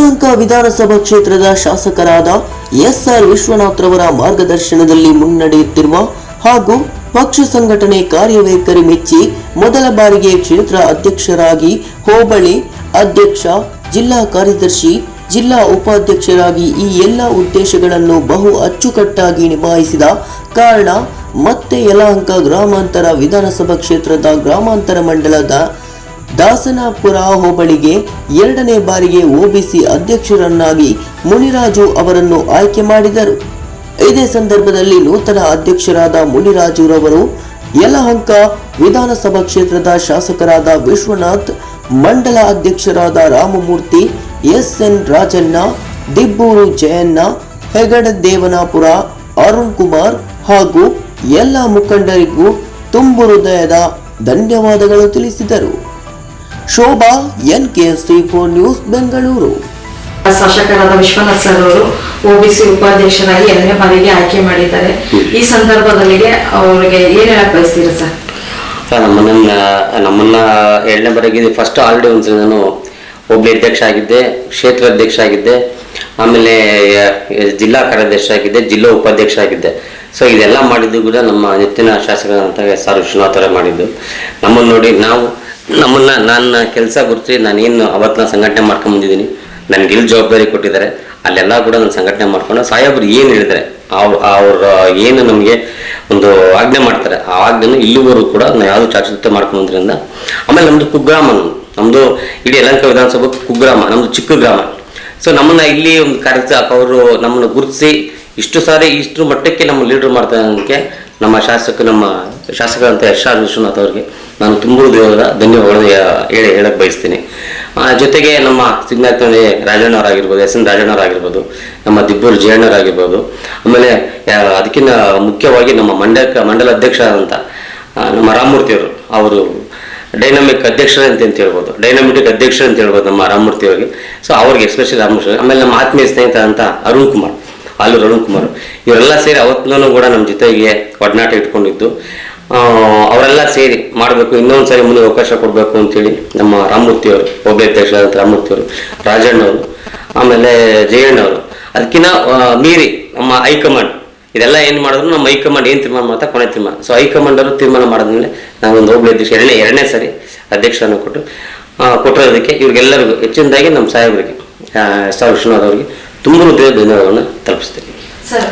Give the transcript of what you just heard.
ಯಲಹಂಕ ವಿಧಾನಸಭಾ ಕ್ಷೇತ್ರದ ಶಾಸಕರಾದ ಎಸ್ ಆರ್ ವಿಶ್ವನಾಥ್ ರವರ ಮಾರ್ಗದರ್ಶನದಲ್ಲಿ ಮುನ್ನಡೆಯುತ್ತಿರುವ ಹಾಗೂ ಪಕ್ಷ ಸಂಘಟನೆ ಕಾರ್ಯವೈಖರಿ ಮೆಚ್ಚಿ ಮೊದಲ ಬಾರಿಗೆ ಕ್ಷೇತ್ರ ಅಧ್ಯಕ್ಷರಾಗಿ ಹೋಬಳಿ ಅಧ್ಯಕ್ಷ, ಜಿಲ್ಲಾ ಕಾರ್ಯದರ್ಶಿ, ಜಿಲ್ಲಾ ಉಪಾಧ್ಯಕ್ಷರಾಗಿ ಈ ಎಲ್ಲ ಉದ್ದೇಶಗಳನ್ನು ಬಹು ಅಚ್ಚುಕಟ್ಟಾಗಿ ನಿಭಾಯಿಸಿದ ಕಾರಣ ಮತ್ತೆ ಯಲಹಂಕ ಗ್ರಾಮಾಂತರ ವಿಧಾನಸಭಾ ಕ್ಷೇತ್ರದ ಗ್ರಾಮಾಂತರ ಮಂಡಲದ ದಾಸನಾಪುರ ಹೋಬಳಿಗೆ ಎರಡನೇ ಬಾರಿಗೆ ಒಬಿಸಿ ಅಧ್ಯಕ್ಷರನ್ನಾಗಿ ಮುನಿರಾಜು ಅವರನ್ನು ಆಯ್ಕೆ ಮಾಡಿದರು. ಇದೇ ಸಂದರ್ಭದಲ್ಲಿ ನೂತನ ಅಧ್ಯಕ್ಷರಾದ ಮುನಿರಾಜುರವರು ಯಲಹಂಕ ವಿಧಾನಸಭಾ ಕ್ಷೇತ್ರದ ಶಾಸಕರಾದ ವಿಶ್ವನಾಥ್, ಮಂಡಲ ಅಧ್ಯಕ್ಷರಾದ ರಾಮಮೂರ್ತಿ ಎಸ್ ಎನ್ ರಾಜಣ್ಣ, ದಿಬ್ಬೂರು ಜಯಣ್ಣ, ಹೆಗಡ ದೇವನಾಪುರ, ಅರುಣ್ ಕುಮಾರ್ ಹಾಗೂ ಎಲ್ಲ ಮುಖಂಡರಿಗೂ ತುಂಬು ಹೃದಯದ ಧನ್ಯವಾದಗಳು ತಿಳಿಸಿದರು. Shobha N K four news Bengaluru. ಶಾಸಕರಾದ ವಿಶ್ವನಾಥ್ ಸರ್ ಅವರು ಒಬಿಸಿ ಉಪಾಧ್ಯಕ್ಷರಾಗಿ ಎರಡನೇ ಬಾರಿಗೆ ಆಯ್ಕೆ ಮಾಡಿದ್ದಾರೆ. ಈ ಸಂದರ್ಭದಲ್ಲಿ ಅವರಿಗೆ ಏನ್ ಹೇಳಕ್ ಬಯಸ್ತೀರಾ ಸರ್? ಸರ್ ನಮ್ಮನ್ನ ನಮ್ಮನ್ನ ಎರಡನೇ ಬಾರಿಗೆ ಫಸ್ಟ್ ಆಲ್ರೆಡಿ ಒಂದ್ಸಲ ನಾನು ಒಬ್ಬ ಅಧ್ಯಕ್ಷ ಆಗಿದ್ದೆ ಕ್ಷೇತ್ರ ಅಧ್ಯಕ್ಷ ಆಗಿದ್ದೆ ಆಮೇಲೆ ಜಿಲ್ಲಾ ಕಾರ್ಯಾಧ್ಯಕ್ಷ ಆಗಿದ್ದೆ ಜಿಲ್ಲಾ ಉಪಾಧ್ಯಕ್ಷ ಆಗಿದ್ದೆ. ಸೊ ಇದೆಲ್ಲ ಮಾಡಿದ್ದು ಕೂಡ ನಮ್ಮ ನೆಚ್ಚಿನ ಶಾಸಕರಂತ ಸಾರ್ ಆರ್ ವಿಶ್ವನಾಥ್ ಅವರೇ ಮಾಡಿದ್ದು. ನಮ್ಮನ್ನು ನೋಡಿ ನಾವು ನಮ್ಮನ್ನ ನನ್ನ ಕೆಲಸ ಗುರುತಿ ನಾನೇನು ಅವತ್ತಿನ ಸಂಘಟನೆ ಮಾಡ್ಕೊಂಡ್ ಬಂದಿದ್ದೀನಿ. ನನ್ಗೆ ಇಲ್ಲಿ ಜವಾಬ್ದಾರಿ ಕೊಟ್ಟಿದ್ದಾರೆ. ಅಲ್ಲೆಲ್ಲ ಕೂಡ ನಾನು ಸಂಘಟನೆ ಮಾಡ್ಕೊಂಡು ಸಾಹೇಬ್ರು ಏನು ಹೇಳಿದ್ದಾರೆ? ಅವ್ರ ಅವ್ರ ಏನು ನಮಗೆ ಒಂದು ಆಜ್ಞೆ ಮಾಡ್ತಾರೆ. ಆ ಆಜ್ಞೆನ ಇಲ್ಲಿವರೆಗೂ ಕೂಡ ನಾನು ಯಾವುದು ಚಾಚುತ್ಯ ಮಾಡ್ಕೊಂಡ್ರಿಂದ ಆಮೇಲೆ ನಮ್ಮದು ಕುಗ್ರಾಮ. ನಮ್ದು. ಇಡೀ ಯಲಂಕ ವಿಧಾನಸಭೆ ಕುಗ್ರಾಮ ನಮ್ಮದು ಚಿಕ್ಕ ಗ್ರಾಮ. ಸೊ ನಮ್ಮನ್ನ ಇಲ್ಲಿ ಒಂದು ಕಾರ್ಯ ಅವರು ನಮ್ಮನ್ನು ಗುರುತಿಸಿ ಇಷ್ಟು ಸಾರಿ ಇಷ್ಟು ಮಟ್ಟಕ್ಕೆ ನಮ್ಮ ಲೀಡರ್ ಮಾಡ್ತಾನಕ್ಕೆ ನಮ್ಮ ಶಾಸಕ, ನಮ್ಮ ಶಾಸಕರಂತ ಎಸ್ ಆರ್ ವಿಶ್ವನಾಥ್ ಅವರಿಗೆ ನಾನು ತುಂಬ ದೇವರ ಧನ್ಯವಾದ ಹೇಳಿ ಹೇಳಕ್ಕೆ ಬಯಸ್ತೀನಿ. ಜೊತೆಗೆ ನಮ್ಮ ಸಿಗ್ನಾಥಿ ರಾಜಣ್ಣವರಾಗಿರ್ಬೋದು, ಎಸ್ ಎನ್ ರಾಜಣ್ಣವರಾಗಿರ್ಬೋದು, ನಮ್ಮ ದಿಬ್ಬೂರು ಜಯಣ್ಣವರಾಗಿರ್ಬೋದು, ಆಮೇಲೆ ಅದಕ್ಕಿಂತ ಮುಖ್ಯವಾಗಿ ನಮ್ಮ ಮಂಡ್ಯಕ್ಕೆ ಮಂಡಲ ಅಧ್ಯಕ್ಷ ಅಂತ ನಮ್ಮ ರಾಮಮೂರ್ತಿಯವರು ಅವರು ಡೈನಾಮಿಕ್ ಅಧ್ಯಕ್ಷರ ಅಂತ ಅಂತ ಹೇಳ್ಬೋದು, ಡೈನಾಮಿಕ್ ಅಧ್ಯಕ್ಷರ ಅಂತ ಹೇಳ್ಬೋದು ನಮ್ಮ ರಾಮಮೂರ್ತಿ ಅವರಿಗೆ. ಸೊ, ಅವ್ರಿಗೆ ಎಸ್ಪೆಷಲಿ ರಾಮಮೂರ್ತಿ ಆಮೇಲೆ ನಮ್ಮ ಆತ್ಮೀಯ ಸ್ನೇಹಿತ ಅಂತ ಅರುಣ್ ಕುಮಾರ್. ಆಲೂರು ಅರುಣ್ ಕುಮಾರ್. ಇವರೆಲ್ಲ ಸೇರಿ ಅವತ್ತಿನೂ ಕೂಡ ನಮ್ಮ ಜೊತೆಗೆ ಒಡನಾಟ ಇಟ್ಕೊಂಡಿದ್ದು. ಅವರೆಲ್ಲ ಸೇರಿ ಮಾಡಬೇಕು ಇನ್ನೊಂದು ಸಾರಿ ಮುಂದೆ ಅವಕಾಶ ಕೊಡಬೇಕು ಅಂತೇಳಿ ನಮ್ಮ ರಾಮಮೂರ್ತಿ ಅವರು, ಒಬ್ಬ ಅವರು, ರಾಜಣ್ಣ ಅವರು, ಆಮೇಲೆ ಜಯಣ್ಣ ಅವರು. ಅದಕ್ಕಿಂತ ಮೀರಿ ನಮ್ಮ ಹೈಕಮಾಂಡ್. ಇದೆಲ್ಲ ಏನು ಮಾಡಿದ್ರು ನಮ್ಮ ಹೈಕಮಾಂಡ್ ಏನು ತೀರ್ಮಾನ ಮಾಡ್ತಾ ಕೊನೆ ತೀರ್ಮಾನ. ಸೊ ಹೈಕಮಾಂಡ್ ಅವರು ತೀರ್ಮಾನ ಮಾಡಿದ್ಮೇಲೆ ನಾವೊಂದು ಒಬ್ಬ ಅಧ್ಯಕ್ಷ, ಎರಡನೇ ಎರಡನೇ ಸಾರಿ ಅಧ್ಯಕ್ಷರನ್ನು ಕೊಟ್ಟು ಕೊಟ್ಟಿರೋದಕ್ಕೆ ಇವ್ರಿಗೆಲ್ಲರಿಗೂ, ಹೆಚ್ಚಿನದಾಗಿ ನಮ್ಮ ಸಾಹೇಬರಿಗೆ ಎಸ್ ಆರ್ ವಿಶ್ವನಾಥ್ ಅವರಿಗೆ ತುಂಬ ಹೃದಯ ಬೆಂಗಳೂರನ್ನು ತಲುಪಿಸ್ತೀನಿ. ಸರ್